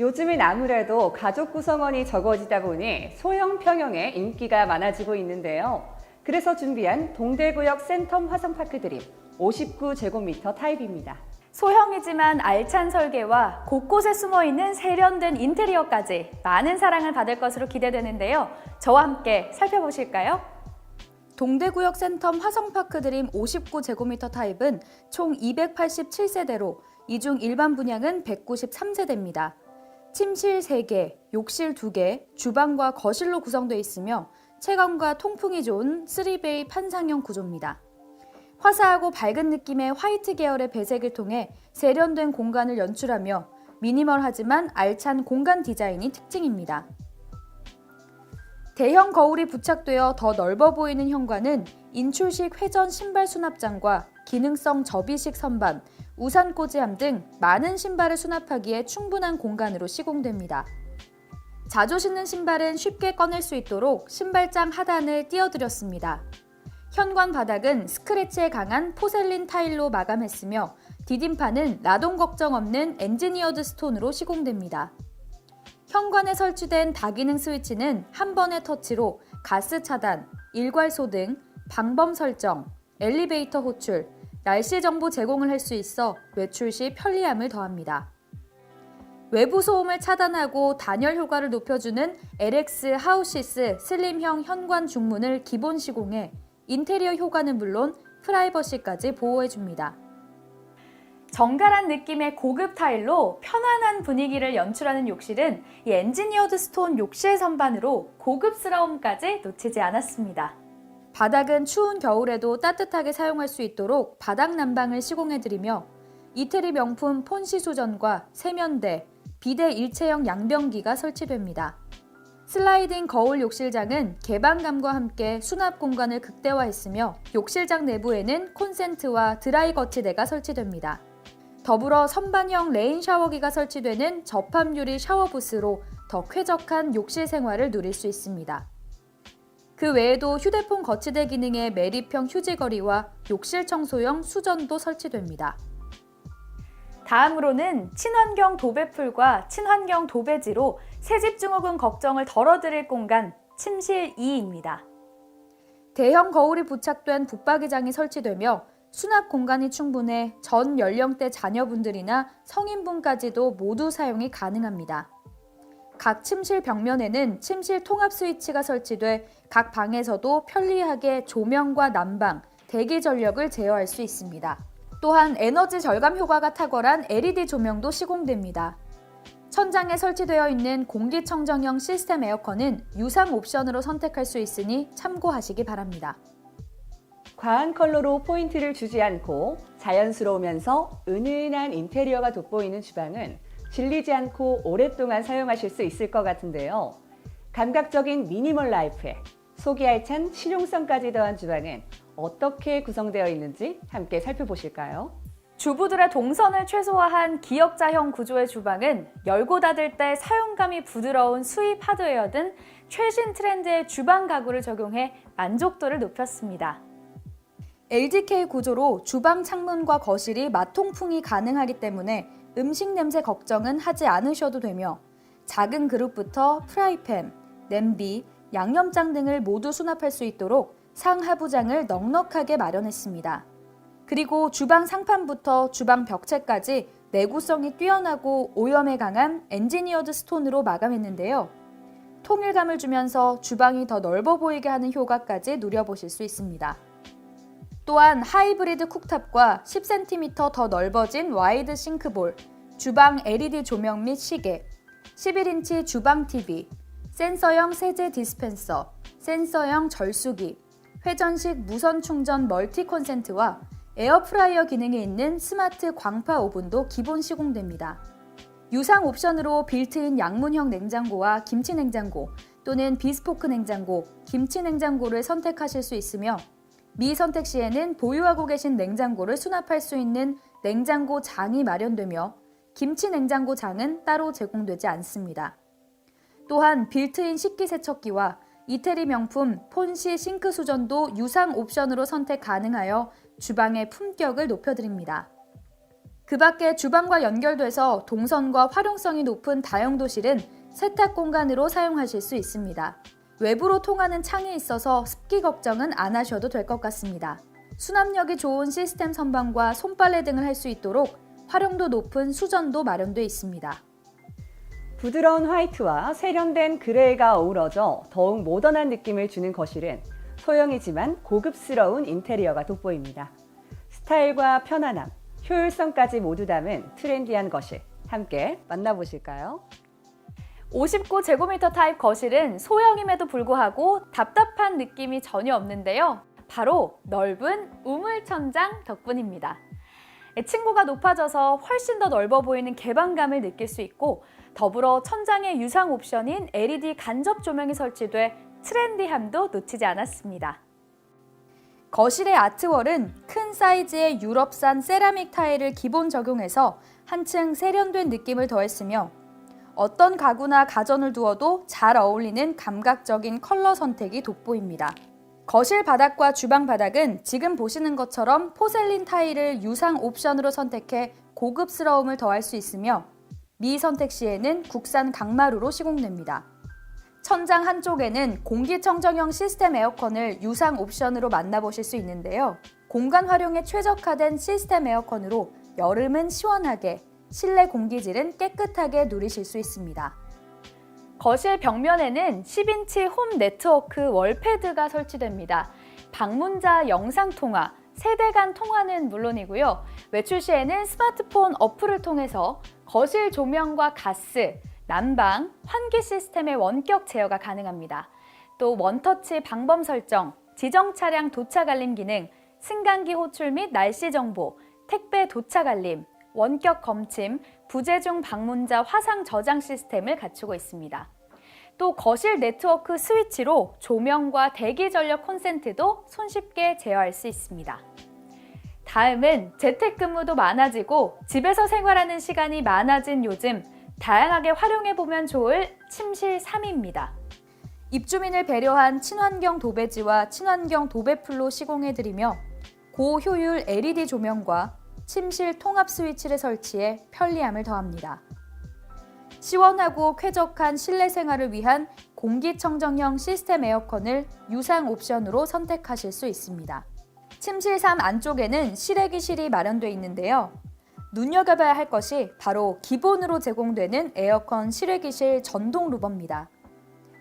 요즘은 아무래도 가족 구성원이 적어지다 보니 소형 평형의 인기가 많아지고 있는데요. 그래서 준비한 동대구역 센텀 화성파크 드림 59제곱미터 타입입니다. 소형이지만 알찬 설계와 곳곳에 숨어 있는 세련된 인테리어까지 많은 사랑을 받을 것으로 기대되는데요. 저와 함께 살펴보실까요? 동대구역 센텀 화성파크 드림 59제곱미터 타입은 총 287세대로 이 중 일반 분양은 193세대입니다. 침실 3개, 욕실 2개, 주방과 거실로 구성되어 있으며 채광과 통풍이 좋은 3베이 판상형 구조입니다. 화사하고 밝은 느낌의 화이트 계열의 배색을 통해 세련된 공간을 연출하며 미니멀하지만 알찬 공간 디자인이 특징입니다. 대형 거울이 부착되어 더 넓어 보이는 현관은 인출식 회전 신발 수납장과 기능성 접이식 선반, 우산 꽂이함 등 많은 신발을 수납하기에 충분한 공간으로 시공됩니다. 자주 신는 신발은 쉽게 꺼낼 수 있도록 신발장 하단을 띄워드렸습니다. 현관 바닥은 스크래치에 강한 포셀린 타일로 마감했으며 디딤판은 나동 걱정 없는 엔지니어드 스톤으로 시공됩니다. 현관에 설치된 다기능 스위치는 한 번의 터치로 가스 차단, 일괄소 등 방범 설정, 엘리베이터 호출, 날씨 정보 제공을 할 수 있어 외출 시 편리함을 더합니다. 외부 소음을 차단하고 단열 효과를 높여주는 LX 하우시스 슬림형 현관 중문을 기본 시공해 인테리어 효과는 물론 프라이버시까지 보호해줍니다. 정갈한 느낌의 고급 타일로 편안한 분위기를 연출하는 욕실은 이 엔지니어드 스톤 욕실 선반으로 고급스러움까지 놓치지 않았습니다. 바닥은 추운 겨울에도 따뜻하게 사용할 수 있도록 바닥 난방을 시공해드리며 이태리 명품 폰시 수전과 세면대, 비대 일체형 양변기가 설치됩니다. 슬라이딩 거울 욕실장은 개방감과 함께 수납 공간을 극대화했으며 욕실장 내부에는 콘센트와 드라이 거치대가 설치됩니다. 더불어 선반형 레인 샤워기가 설치되는 접합 유리 샤워부스로 더 쾌적한 욕실 생활을 누릴 수 있습니다. 그 외에도 휴대폰 거치대 기능의 매립형 휴지거리와 욕실 청소용 수전도 설치됩니다. 다음으로는 친환경 도배풀과 친환경 도배지로 새집 증후군 걱정을 덜어드릴 공간 침실 2입니다. 대형 거울이 부착된 붙박이장이 설치되며 수납 공간이 충분해 전 연령대 자녀분들이나 성인분까지도 모두 사용이 가능합니다. 각 침실 벽면에는 침실 통합 스위치가 설치돼 각 방에서도 편리하게 조명과 난방, 대기 전력을 제어할 수 있습니다. 또한 에너지 절감 효과가 탁월한 LED 조명도 시공됩니다. 천장에 설치되어 있는 공기청정형 시스템 에어컨은 유상 옵션으로 선택할 수 있으니 참고하시기 바랍니다. 과한 컬러로 포인트를 주지 않고 자연스러우면서 은은한 인테리어가 돋보이는 주방은 질리지 않고 오랫동안 사용하실 수 있을 것 같은데요. 감각적인 미니멀 라이프에 속이 알찬 실용성까지 더한 주방은 어떻게 구성되어 있는지 함께 살펴보실까요? 주부들의 동선을 최소화한 기역자형 구조의 주방은 열고 닫을 때 사용감이 부드러운 수입 하드웨어 등 최신 트렌드의 주방 가구를 적용해 만족도를 높였습니다. LDK 구조로 주방 창문과 거실이 마통풍이 가능하기 때문에 음식 냄새 걱정은 하지 않으셔도 되며 작은 그릇부터 프라이팬, 냄비, 양념장 등을 모두 수납할 수 있도록 상하부장을 넉넉하게 마련했습니다. 그리고 주방 상판부터 주방 벽체까지 내구성이 뛰어나고 오염에 강한 엔지니어드 스톤으로 마감했는데요. 통일감을 주면서 주방이 더 넓어 보이게 하는 효과까지 누려보실 수 있습니다. 또한 하이브리드 쿡탑과 10cm 더 넓어진 와이드 싱크볼, 주방 LED 조명 및 시계, 11인치 주방 TV, 센서형 세제 디스펜서, 센서형 절수기, 회전식 무선 충전 멀티 콘센트와 에어프라이어 기능이 있는 스마트 광파 오븐도 기본 시공됩니다. 유상 옵션으로 빌트인 양문형 냉장고와 김치 냉장고 또는 비스포크 냉장고, 김치 냉장고를 선택하실 수 있으며 미 선택 시에는 보유하고 계신 냉장고를 수납할 수 있는 냉장고 장이 마련되며 김치 냉장고 장은 따로 제공되지 않습니다. 또한 빌트인 식기세척기와 이태리 명품 폰시 싱크 수전도 유상 옵션으로 선택 가능하여 주방의 품격을 높여드립니다. 그 밖에 주방과 연결돼서 동선과 활용성이 높은 다용도실은 세탁 공간으로 사용하실 수 있습니다. 외부로 통하는 창이 있어서 습기 걱정은 안 하셔도 될 것 같습니다. 수납력이 좋은 시스템 선반과 손빨래 등을 할 수 있도록 활용도 높은 수전도 마련되어 있습니다. 부드러운 화이트와 세련된 그레이가 어우러져 더욱 모던한 느낌을 주는 거실은 소형이지만 고급스러운 인테리어가 돋보입니다. 스타일과 편안함, 효율성까지 모두 담은 트렌디한 거실 함께 만나보실까요? 59제곱미터 타입 거실은 소형임에도 불구하고 답답한 느낌이 전혀 없는데요. 바로 넓은 우물 천장 덕분입니다. 층고가 높아져서 훨씬 더 넓어 보이는 개방감을 느낄 수 있고 더불어 천장에 유상 옵션인 LED 간접 조명이 설치돼 트렌디함도 놓치지 않았습니다. 거실의 아트월은 큰 사이즈의 유럽산 세라믹 타일을 기본 적용해서 한층 세련된 느낌을 더했으며 어떤 가구나 가전을 두어도 잘 어울리는 감각적인 컬러 선택이 돋보입니다. 거실 바닥과 주방 바닥은 지금 보시는 것처럼 포셀린 타일을 유상 옵션으로 선택해 고급스러움을 더할 수 있으며 미 선택 시에는 국산 강마루로 시공됩니다. 천장 한쪽에는 공기청정형 시스템 에어컨을 유상 옵션으로 만나보실 수 있는데요. 공간 활용에 최적화된 시스템 에어컨으로 여름은 시원하게, 실내 공기질은 깨끗하게 누리실 수 있습니다. 거실 벽면에는 10인치 홈 네트워크 월패드가 설치됩니다. 방문자 영상 통화, 세대 간 통화는 물론이고요. 외출 시에는 스마트폰 어플을 통해서 거실 조명과 가스, 난방, 환기 시스템의 원격 제어가 가능합니다. 또 원터치 방범 설정, 지정 차량 도착 알림 기능, 승강기 호출 및 날씨 정보, 택배 도착 알림, 원격 검침, 부재중 방문자 화상 저장 시스템을 갖추고 있습니다. 또 거실 네트워크 스위치로 조명과 대기 전력 콘센트도 손쉽게 제어할 수 있습니다. 다음은 재택근무도 많아지고 집에서 생활하는 시간이 많아진 요즘 다양하게 활용해 보면 좋을 침실 3입니다. 입주민을 배려한 친환경 도배지와 친환경 도배풀로 시공해 드리며 고효율 LED 조명과 침실 통합 스위치를 설치해 편리함을 더합니다. 시원하고 쾌적한 실내 생활을 위한 공기청정형 시스템 에어컨을 유상 옵션으로 선택하실 수 있습니다. 침실 3 안쪽에는 실외기실이 마련되어 있는데요. 눈여겨봐야 할 것이 바로 기본으로 제공되는 에어컨 실외기실 전동 루버입니다.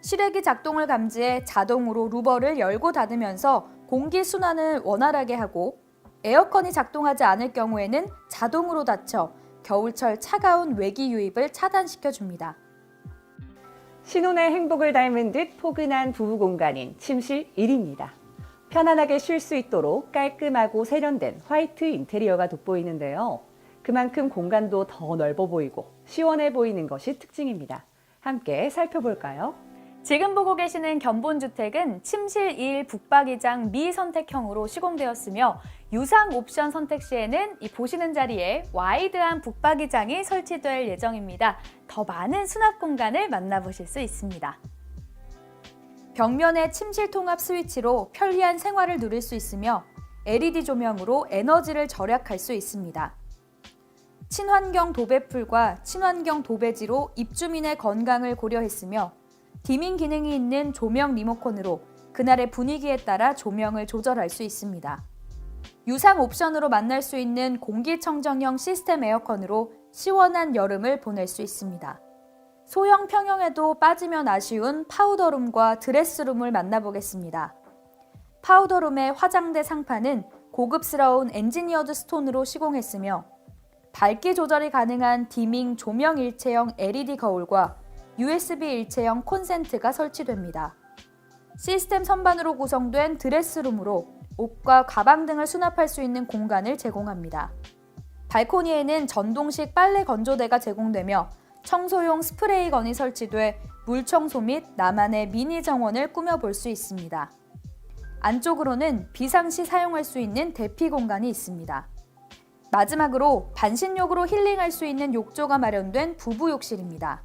실외기 작동을 감지해 자동으로 루버를 열고 닫으면서 공기 순환을 원활하게 하고 에어컨이 작동하지 않을 경우에는 자동으로 닫혀 겨울철 차가운 외기 유입을 차단시켜 줍니다. 신혼의 행복을 닮은 듯 포근한 부부 공간인 침실 1입니다. 편안하게 쉴 수 있도록 깔끔하고 세련된 화이트 인테리어가 돋보이는데요. 그만큼 공간도 더 넓어 보이고 시원해 보이는 것이 특징입니다. 함께 살펴볼까요? 지금 보고 계시는 견본주택은 침실 1 북박이장 미선택형으로 시공되었으며 유상 옵션 선택 시에는 이 보시는 자리에 와이드한 북박이장이 설치될 예정입니다. 더 많은 수납 공간을 만나보실 수 있습니다. 벽면의 침실 통합 스위치로 편리한 생활을 누릴 수 있으며 LED 조명으로 에너지를 절약할 수 있습니다. 친환경 도배풀과 친환경 도배지로 입주민의 건강을 고려했으며 디밍 기능이 있는 조명 리모컨으로 그날의 분위기에 따라 조명을 조절할 수 있습니다. 유상 옵션으로 만날 수 있는 공기청정형 시스템 에어컨으로 시원한 여름을 보낼 수 있습니다. 소형 평형에도 빠지면 아쉬운 파우더룸과 드레스룸을 만나보겠습니다. 파우더룸의 화장대 상판은 고급스러운 엔지니어드 스톤으로 시공했으며 밝기 조절이 가능한 디밍 조명 일체형 LED 거울과 USB 일체형 콘센트가 설치됩니다. 시스템 선반으로 구성된 드레스룸으로 옷과 가방 등을 수납할 수 있는 공간을 제공합니다. 발코니에는 전동식 빨래 건조대가 제공되며 청소용 스프레이건이 설치돼 물 청소 및 나만의 미니 정원을 꾸며볼 수 있습니다. 안쪽으로는 비상시 사용할 수 있는 대피 공간이 있습니다. 마지막으로 반신욕으로 힐링할 수 있는 욕조가 마련된 부부 욕실입니다.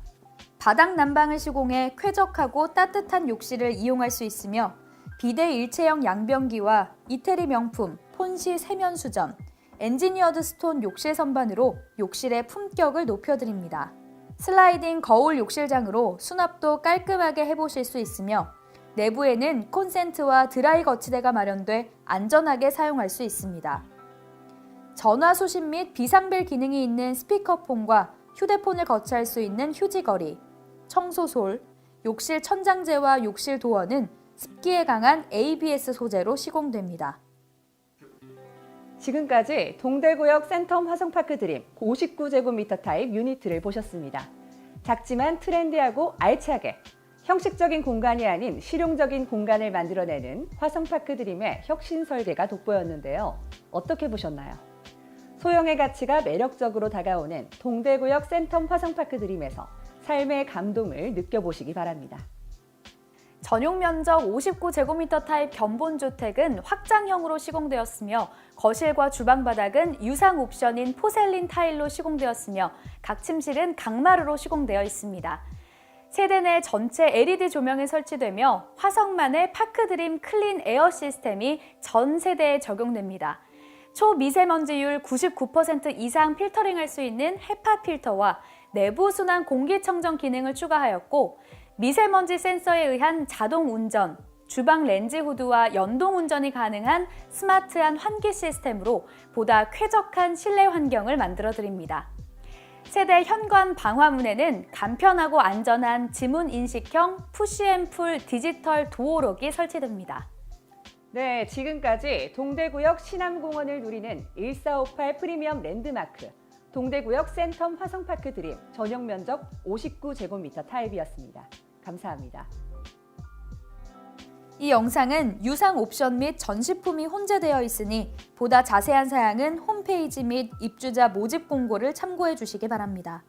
바닥 난방을 시공해 쾌적하고 따뜻한 욕실을 이용할 수 있으며 비대 일체형 양변기와 이태리 명품 폰시 세면수전, 엔지니어드 스톤 욕실 선반으로 욕실의 품격을 높여드립니다. 슬라이딩 거울 욕실장으로 수납도 깔끔하게 해보실 수 있으며 내부에는 콘센트와 드라이 거치대가 마련돼 안전하게 사용할 수 있습니다. 전화 수신 및 비상벨 기능이 있는 스피커폰과 휴대폰을 거치할 수 있는 휴지거리, 청소솔, 욕실 천장재와 욕실 도어는 습기에 강한 ABS 소재로 시공됩니다. 지금까지 동대구역 센텀 화성파크 드림 59제곱미터 타입 유니트를 보셨습니다. 작지만 트렌디하고 알차게 형식적인 공간이 아닌 실용적인 공간을 만들어내는 화성파크 드림의 혁신 설계가 돋보였는데요. 어떻게 보셨나요? 소형의 가치가 매력적으로 다가오는 동대구역 센텀 화성파크 드림에서 삶의 감동을 느껴보시기 바랍니다. 전용 면적 59제곱미터 타입 견본 주택은 확장형으로 시공되었으며 거실과 주방 바닥은 유상 옵션인 포셀린 타일로 시공되었으며 각 침실은 강마루로 시공되어 있습니다. 세대 내 전체 LED 조명이 설치되며 화성만의 파크드림 클린 에어 시스템이 전 세대에 적용됩니다. 초미세먼지율 99% 이상 필터링할 수 있는 헤파 필터와 내부 순환 공기청정 기능을 추가하였고 미세먼지 센서에 의한 자동 운전, 주방 렌즈 후드와 연동 운전이 가능한 스마트한 환기 시스템으로 보다 쾌적한 실내 환경을 만들어 드립니다. 세대 현관 방화문에는 간편하고 안전한 지문 인식형 푸시앤풀 디지털 도어록이 설치됩니다. 네, 지금까지 동대구역 신암공원을 누리는 1458 프리미엄 랜드마크 동대구역 센텀 화성파크 드림 전용 면적 59제곱미터 타입이었습니다. 감사합니다. 이 영상은 유상 옵션 및 전시품이 혼재되어 있으니 보다 자세한 사양은 홈페이지 및 입주자 모집 공고를 참고해 주시기 바랍니다.